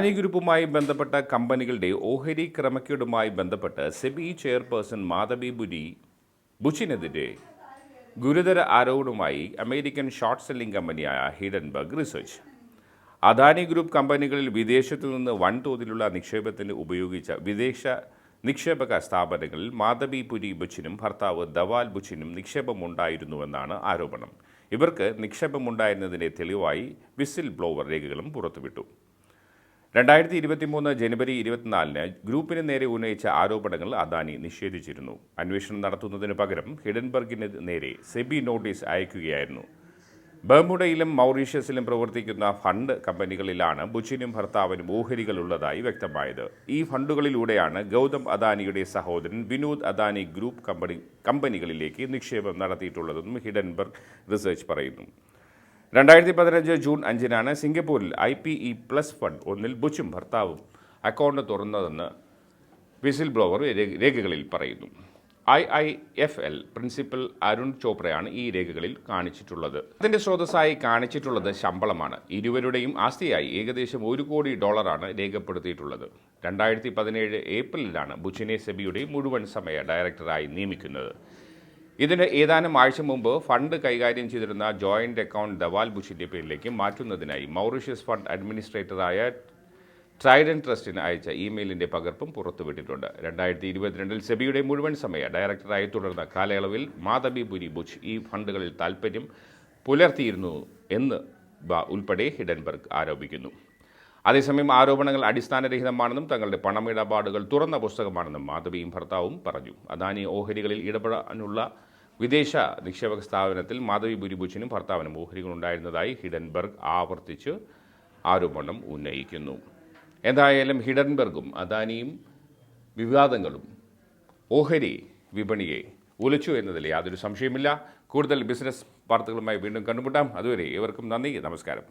അദാനി ഗ്രൂപ്പുമായി ബന്ധപ്പെട്ട കമ്പനികളുടെ ഓഹരി ക്രമക്കേടുമായി ബന്ധപ്പെട്ട് സെബി ചെയർപേഴ്സൺ മാധവി ബുരി ബുച്ചിനെതിരെ ഗുരുതര ആരോപണവുമായി അമേരിക്കൻ ഷോർട്ട് സെല്ലിംഗ് കമ്പനിയായ ഹിഡൻബർഗ് റിസർച്ച്. അദാനി ഗ്രൂപ്പ് കമ്പനികളിൽ വിദേശത്തു നിന്ന് വൻതോതിലുള്ള നിക്ഷേപത്തിന് ഉപയോഗിച്ച വിദേശ നിക്ഷേപക സ്ഥാപനങ്ങളിൽ മാധവി പുരി ബുച്ചിനും ഭർത്താവ് ദവാൽ ബുച്ചിനും നിക്ഷേപമുണ്ടായിരുന്നുവെന്നാണ് ആരോപണം. ഇവർക്ക് നിക്ഷേപമുണ്ടായിരുന്നതിന്റെ തെളിവായി വിസിൽ ബ്ലോവർ രേഖകളും പുറത്തുവിട്ടു. രണ്ടായിരത്തി ഇരുപത്തി മൂന്ന് ജനുവരി ഇരുപത്തിനാലിന് ഗ്രൂപ്പിന് നേരെ ഉന്നയിച്ച ആരോപണങ്ങൾ അദാനി നിഷേധിച്ചിരുന്നു. അന്വേഷണം നടത്തുന്നതിന് പകരം ഹിഡൻബർഗിന് നേരെ സെബി നോട്ടീസ് അയക്കുകയായിരുന്നു. ബർമുഡയിലും മൗറീഷ്യസിലും പ്രവർത്തിക്കുന്ന ഫണ്ട് കമ്പനികളിലാണ് ബുച്ചിനും ഭർത്താവിനും ഓഹരികൾ ഉള്ളതായി വ്യക്തമായത്. ഈ ഫണ്ടുകളിലൂടെയാണ് ഗൗതം അദാനിയുടെ സഹോദരൻ വിനോദ് അദാനി ഗ്രൂപ്പ് കമ്പനി കമ്പനികളിലേക്ക് നിക്ഷേപം നടത്തിയിട്ടുള്ളതെന്നും ഹിഡൻബർഗ് റിസർച്ച് പറയുന്നു. രണ്ടായിരത്തി പതിനഞ്ച് ജൂൺ അഞ്ചിനാണ് സിംഗപ്പൂരിൽ I P E plus fund ഒന്നിൽ ബുച്ചും ഭർത്താവും അക്കൗണ്ട് തുറന്നതെന്ന് വിസിൽ ബ്ലോവർ രേഖകളിൽ പറയുന്നു. I I F L principal Arun ചോപ്രയാണ് ഈ രേഖകളിൽ കാണിച്ചിട്ടുള്ളത്. അതിന്റെ സ്രോതസ്സായി കാണിച്ചിട്ടുള്ളത് ശമ്പളമാണ്. ഇരുവരുടെയും ആസ്തിയായി ഏകദേശം ഒരു കോടി ഡോളറാണ് രേഖപ്പെടുത്തിയിട്ടുള്ളത്. രണ്ടായിരത്തി പതിനേഴ് ഏപ്രിലിലാണ് ബുച്ചിനെ സെബിയുടെ മുഴുവൻ സമയ ഡയറക്ടറായി നിയമിക്കുന്നത്. ഇതിന് ഏതാനും ആഴ്ച മുമ്പ് ഫണ്ട് കൈകാര്യം ചെയ്തിരുന്ന ജോയിന്റ് അക്കൗണ്ട് ദവാൽ ബുഷിന്റെ പേരിലേക്ക് മാറ്റുന്നതിനായി മൗറീഷ്യസ് ഫണ്ട് അഡ്മിനിസ്ട്രേറ്ററായ ട്രൈഡൻ ട്രസ്റ്റിന് അയച്ച ഇമെയിലിന്റെ പകർപ്പും പുറത്തുവിട്ടിട്ടുണ്ട്. രണ്ടായിരത്തി ഇരുപത്തിരണ്ടിൽ സെബിയുടെ മുഴുവൻ സമയ ഡയറക്ടറായി തുടർന്ന കാലയളവിൽ മാധബി പുരി ബുച്ച് ഈ ഫണ്ടുകളിൽ താൽപ്പര്യം പുലർത്തിയിരുന്നു എന്ന് ഉൾപ്പെടെ ഹിഡൻബർഗ് ആരോപിക്കുന്നു. അതേസമയം ആരോപണങ്ങൾ അടിസ്ഥാനരഹിതമാണെന്നും തങ്ങളുടെ പണമിടപാടുകൾ തുറന്ന പുസ്തകമാണെന്നും മാധവിയും ഭർത്താവും പറഞ്ഞു. അദാനി ഓഹരികളിൽ ഇടപെടാനുള്ള വിദേശ നിക്ഷേപക സ്ഥാപനത്തിൽ മാധവി ഭൂരിഭൂഷനും ഭർത്താവിനും ഓഹരികൾ ഉണ്ടായിരുന്നതായി ഹിഡൻബർഗ് ആവർത്തിച്ച് ആരോപണം ഉന്നയിക്കുന്നു. എന്തായാലും ഹിഡൻബർഗും അദാനിയും വിവാദങ്ങളും ഓഹരി വിപണിയെ ഒലിച്ചു എന്നതിൽ യാതൊരു സംശയമില്ല കൂടുതൽ ബിസിനസ് വാർത്തകളുമായി വീണ്ടും കണ്ടുമുട്ടാം. അതുവരെ ഏവർക്കും നന്ദി. നമസ്കാരം.